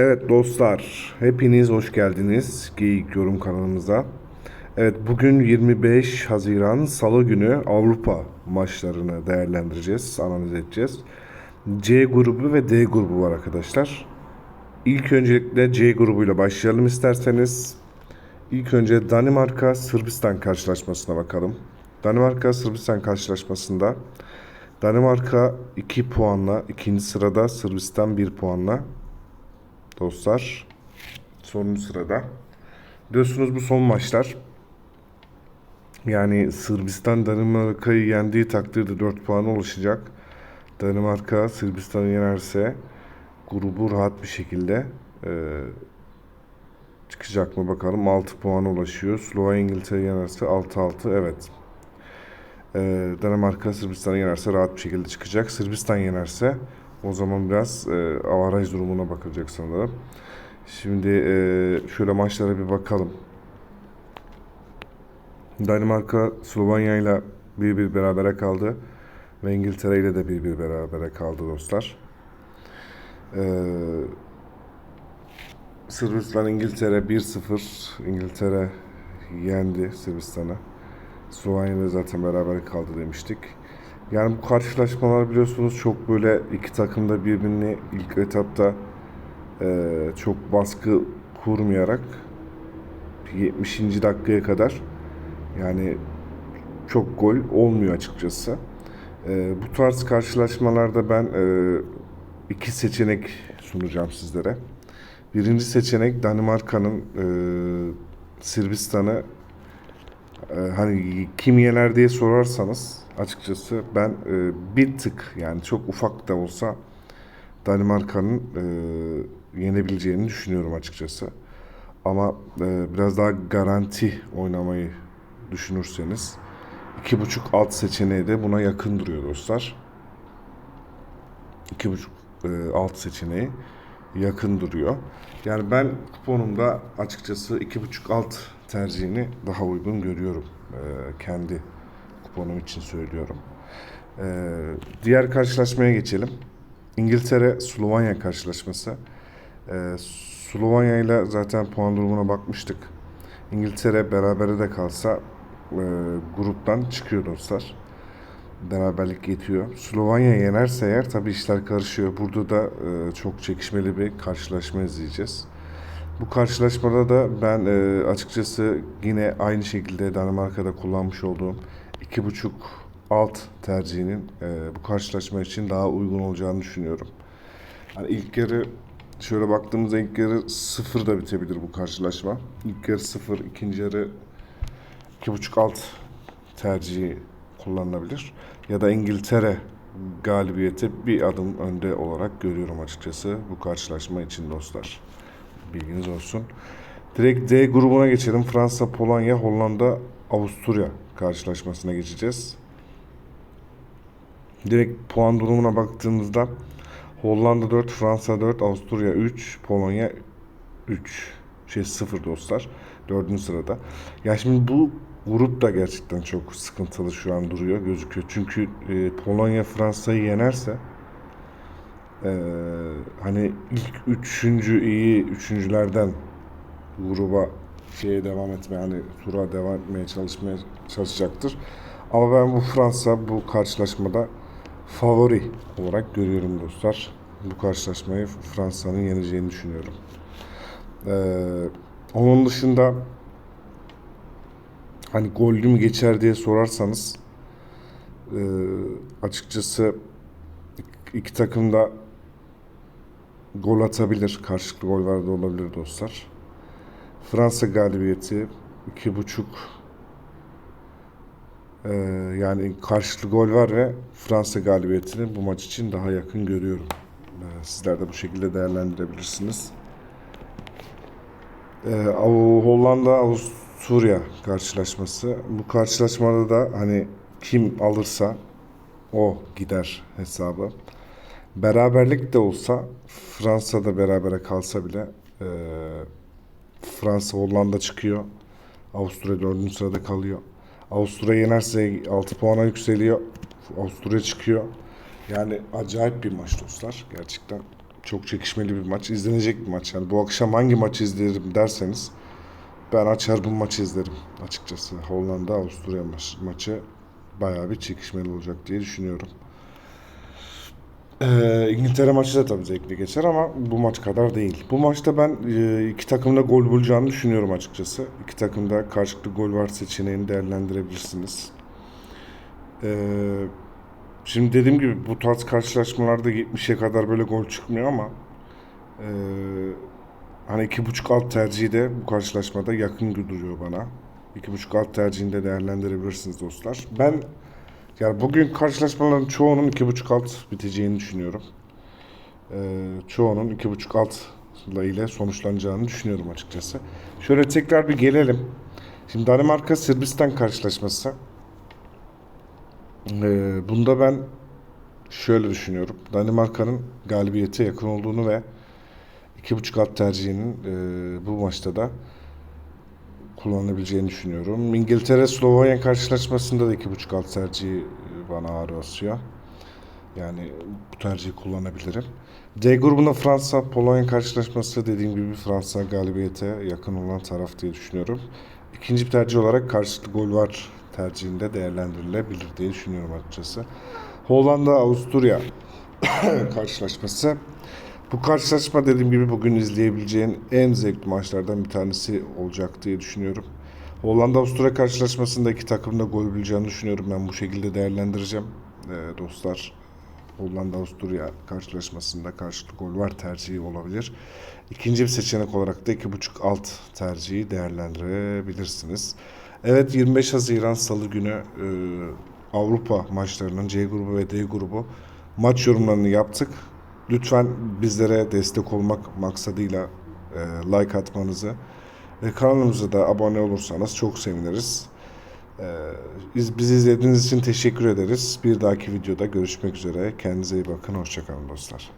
Evet dostlar, hepiniz hoş geldiniz Geyik Yorum kanalımıza. Evet, bugün 25 Haziran Salı günü Avrupa maçlarını değerlendireceğiz, analiz edeceğiz. C grubu ve D grubu var arkadaşlar. İlk öncelikle C grubuyla başlayalım isterseniz. İlk önce Danimarka Sırbistan karşılaşmasına bakalım. Danimarka Sırbistan karşılaşmasında Danimarka 2 puanla ikinci sırada Sırbistan 1 puanla dostlar. Sonuncu sırada. Biliyorsunuz bu son maçlar. Yani Sırbistan Danimarka'yı yendiği takdirde 4 puana ulaşacak. Danimarka Sırbistan'ı yenerse grubu rahat bir şekilde e, çıkacak mı bakalım. 6 puana ulaşıyor. Slovenya İngiltere yenerse 6-6 evet. E, Danimarka Sırbistan'ı yenerse rahat bir şekilde çıkacak. Sırbistan yenerse o zaman biraz e, avaraj durumuna bakılacak sanırım. Şimdi e, şöyle maçlara bir bakalım. Danimarka Slovenya ile 1-1 berabere kaldı. Ve İngiltere ile de 1-1 berabere kaldı dostlar. Ee, Sırbistan İngiltere 1-0. İngiltere yendi Sırbistan'ı. Slovenya ile zaten beraber kaldı demiştik. Yani bu karşılaşmalar biliyorsunuz çok böyle iki takım da birbirini ilk etapta e, çok baskı kurmayarak 70. dakikaya kadar yani çok gol olmuyor açıkçası. E, bu tarz karşılaşmalarda ben e, iki seçenek sunacağım sizlere. Birinci seçenek Danimarka'nın e, Sırbistan'ı e, hani kim yener diye sorarsanız açıkçası ben e, bir tık yani çok ufak da olsa Danimarka'nın e, yenebileceğini düşünüyorum açıkçası. Ama e, biraz daha garanti oynamayı düşünürseniz iki buçuk alt seçeneği de buna yakın duruyor dostlar. İki buçuk e, alt seçeneği yakın duruyor. Yani ben kuponumda açıkçası iki buçuk alt tercihini daha uygun görüyorum. E, kendi kuponum için söylüyorum. E, diğer karşılaşmaya geçelim. İngiltere Slovenya karşılaşması. E, Slovenya ile zaten puan durumuna bakmıştık. İngiltere berabere de kalsa e, gruptan çıkıyor dostlar. Beraberlik yetiyor. Slovenya yenerse eğer tabii işler karışıyor. Burada da e, çok çekişmeli bir karşılaşma izleyeceğiz. Bu karşılaşmada da ben e, açıkçası yine aynı şekilde Danimarka'da kullanmış olduğum iki buçuk alt tercihinin e, bu karşılaşma için daha uygun olacağını düşünüyorum. Yani ilk yarı şöyle baktığımızda ilk yarı sıfır da bitebilir bu karşılaşma. İlk yarı sıfır, ikinci yarı iki buçuk alt tercihi kullanılabilir. Ya da İngiltere galibiyeti bir adım önde olarak görüyorum açıkçası bu karşılaşma için dostlar. Bilginiz olsun. Direkt D grubuna geçelim. Fransa, Polonya, Hollanda, Avusturya karşılaşmasına geçeceğiz. Direkt puan durumuna baktığımızda Hollanda 4, Fransa 4, Avusturya 3, Polonya 3. Şey 0 dostlar. Dördüncü sırada. Ya şimdi bu grup da gerçekten çok sıkıntılı şu an duruyor gözüküyor. Çünkü e, Polonya Fransa'yı yenerse e, hani ilk üçüncü iyi üçüncülerden gruba şeye devam etmeye hani tura devam etmeye çalışmaya çalışacaktır. Ama ben bu Fransa bu karşılaşmada favori olarak görüyorum dostlar. Bu karşılaşmayı Fransa'nın yeneceğini düşünüyorum. Ee, onun dışında hani gollü mü geçer diye sorarsanız e, açıkçası iki takım da gol atabilir. Karşılıklı goller de olabilir dostlar. Fransa galibiyeti iki buçuk ee, yani karşılıklı gol var ve Fransa galibiyetini bu maç için daha yakın görüyorum. Ee, sizler de bu şekilde değerlendirebilirsiniz. Ee, Hollanda Avusturya karşılaşması. Bu karşılaşmada da hani kim alırsa o gider hesabı. Beraberlik de olsa Fransa'da berabere kalsa bile e, Fransa Hollanda çıkıyor. Avusturya dördüncü sırada kalıyor. Avusturya yenerse 6 puana yükseliyor. Avusturya çıkıyor. Yani acayip bir maç dostlar. Gerçekten çok çekişmeli bir maç. izlenecek bir maç. Yani bu akşam hangi maçı izlerim derseniz ben açar bu maçı izlerim açıkçası. Hollanda Avusturya maç- maçı bayağı bir çekişmeli olacak diye düşünüyorum. Ee, İngiltere maçı da tabii zevkli geçer ama bu maç kadar değil. Bu maçta ben e, iki takımın da gol bulacağını düşünüyorum açıkçası. İki takım da karşılıklı gol var seçeneğini değerlendirebilirsiniz. Ee, şimdi dediğim gibi bu tarz karşılaşmalarda 70'e kadar böyle gol çıkmıyor ama e, hani iki buçuk alt tercihi de bu karşılaşmada yakın duruyor bana. İki buçuk alt tercihini de değerlendirebilirsiniz dostlar. Ben yani bugün karşılaşmaların çoğunun iki buçuk alt biteceğini düşünüyorum. Ee, çoğunun iki buçuk alt ile sonuçlanacağını düşünüyorum açıkçası. Şöyle tekrar bir gelelim. Şimdi Danimarka Sırbistan karşılaşması. Ee, bunda ben şöyle düşünüyorum. Danimarka'nın galibiyete yakın olduğunu ve iki buçuk alt tercihinin e, bu maçta da kullanılabileceğini düşünüyorum. İngiltere Slovenya karşılaşmasında da iki buçuk alt tercihi e, bana ağır basıyor. Yani bu tercihi kullanabilirim. D grubunda Fransa Polonya karşılaşması dediğim gibi Fransa galibiyete yakın olan taraf diye düşünüyorum. İkinci bir tercih olarak karşılıklı gol var tercihinde değerlendirilebilir diye düşünüyorum açıkçası. Hollanda Avusturya karşılaşması. Bu karşılaşma dediğim gibi bugün izleyebileceğin en zevkli maçlardan bir tanesi olacak diye düşünüyorum. Hollanda Avusturya karşılaşmasında iki takım da gol bulacağını düşünüyorum. Ben bu şekilde değerlendireceğim. Ee, dostlar Hollanda Avusturya karşılaşmasında karşılıklı gol var tercihi olabilir. İkinci bir seçenek olarak da 2.5 alt tercihi değerlendirebilirsiniz. Evet 25 Haziran Salı günü e, Avrupa maçlarının C grubu ve D grubu maç yorumlarını yaptık. Lütfen bizlere destek olmak maksadıyla e, like atmanızı ve kanalımıza da abone olursanız çok seviniriz. E, biz- bizi izlediğiniz için teşekkür ederiz. Bir dahaki videoda görüşmek üzere. Kendinize iyi bakın. Hoşçakalın dostlar.